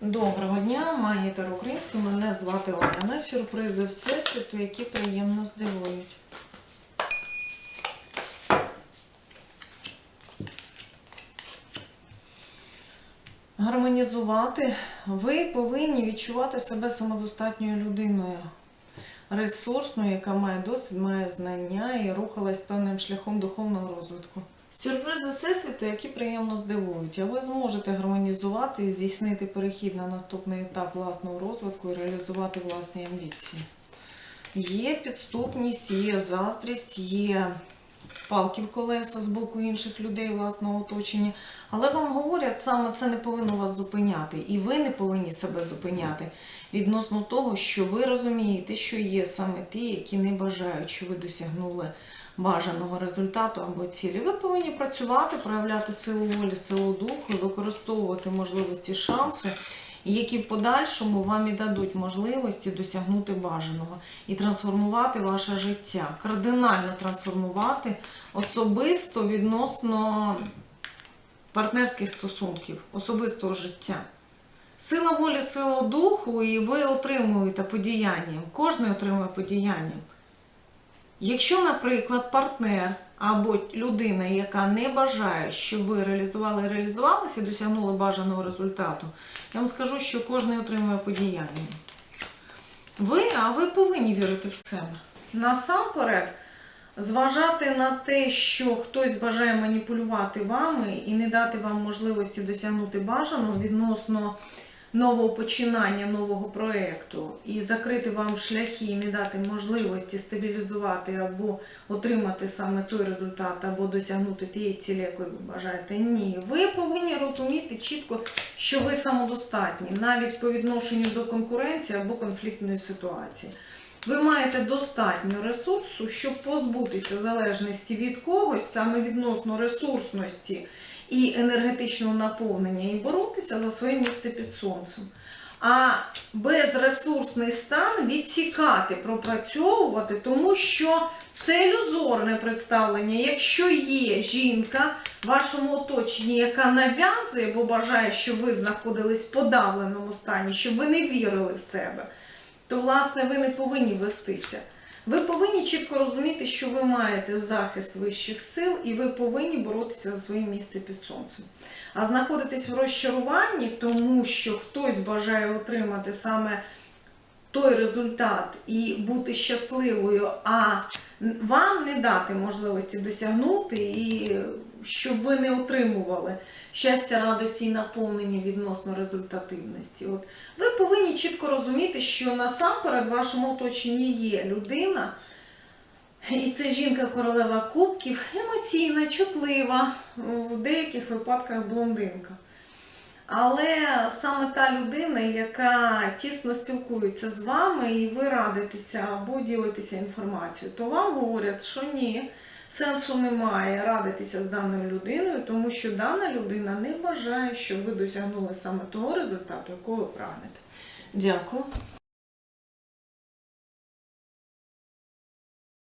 Доброго дня, магітер українською, мене звати Олена. Сюрпризи Всесвіту, які приємно здивують. Гармонізувати. Ви повинні відчувати себе самодостатньою людиною, ресурсною, яка має досвід, має знання і рухалась певним шляхом духовного розвитку. Сюрпризи Всесвіту, які приємно здивують, а ви зможете гармонізувати і здійснити перехід на наступний етап власного розвитку і реалізувати власні амбіції. Є підступність, є заздрість, є палки в колеса з боку інших людей власного оточення. Але вам говорять, саме це не повинно вас зупиняти. І ви не повинні себе зупиняти відносно того, що ви розумієте, що є саме ті, які не бажають, що ви досягнули бажаного результату або цілі. Ви повинні працювати, проявляти силу волі, силу духу, використовувати можливості, шанси, які в подальшому вам і дадуть можливості досягнути бажаного і трансформувати ваше життя, кардинально трансформувати особисто відносно партнерських стосунків, особистого життя. Сила волі, сила духу, і ви отримуєте подіянням. Кожен отримує подіянням. Якщо, наприклад, партнер або людина, яка не бажає, щоб ви реалізували реалізувалися досягнули бажаного результату, я вам скажу, що кожен отримує подіяння. Ви, а ви повинні вірити в себе. Насамперед, зважати на те, що хтось бажає маніпулювати вами і не дати вам можливості досягнути бажаного відносно нового починання нового проєкту і закрити вам шляхи і не дати можливості стабілізувати або отримати саме той результат, або досягнути тієї цілі, якої ви бажаєте. Ні, ви повинні розуміти чітко, що ви самодостатні, навіть по відношенню до конкуренції або конфліктної ситуації. Ви маєте достатньо ресурсу, щоб позбутися залежності від когось, саме відносно ресурсності і енергетичного наповнення, і боротися за своє місце під сонцем. А безресурсний стан відсікати, пропрацьовувати, тому що це ілюзорне представлення. Якщо є жінка в вашому оточенні, яка нав'язує, бо бажає, щоб ви знаходились в подавленому стані, щоб ви не вірили в себе, то, власне, ви не повинні вестися. Ви повинні чітко розуміти, що ви маєте захист вищих сил, і ви повинні боротися за своє місце під сонцем. А знаходитись в розчаруванні, тому що хтось бажає отримати саме той результат і бути щасливою, а вам не дати можливості досягнути, і щоб ви не отримували щастя, радості і наповнення відносно результативності. От ви повинні чітко розуміти, що насамперед в вашому оточенні є людина, і це жінка королева кубків, емоційна, чутлива, в деяких випадках блондинка. Але саме та людина, яка тісно спілкується з вами, і ви радитеся або ділитеся інформацією, то вам говорять, що ні, сенсу немає радитися з даною людиною, тому що дана людина не бажає, щоб ви досягнули саме того результату, якого ви прагнете. Дякую.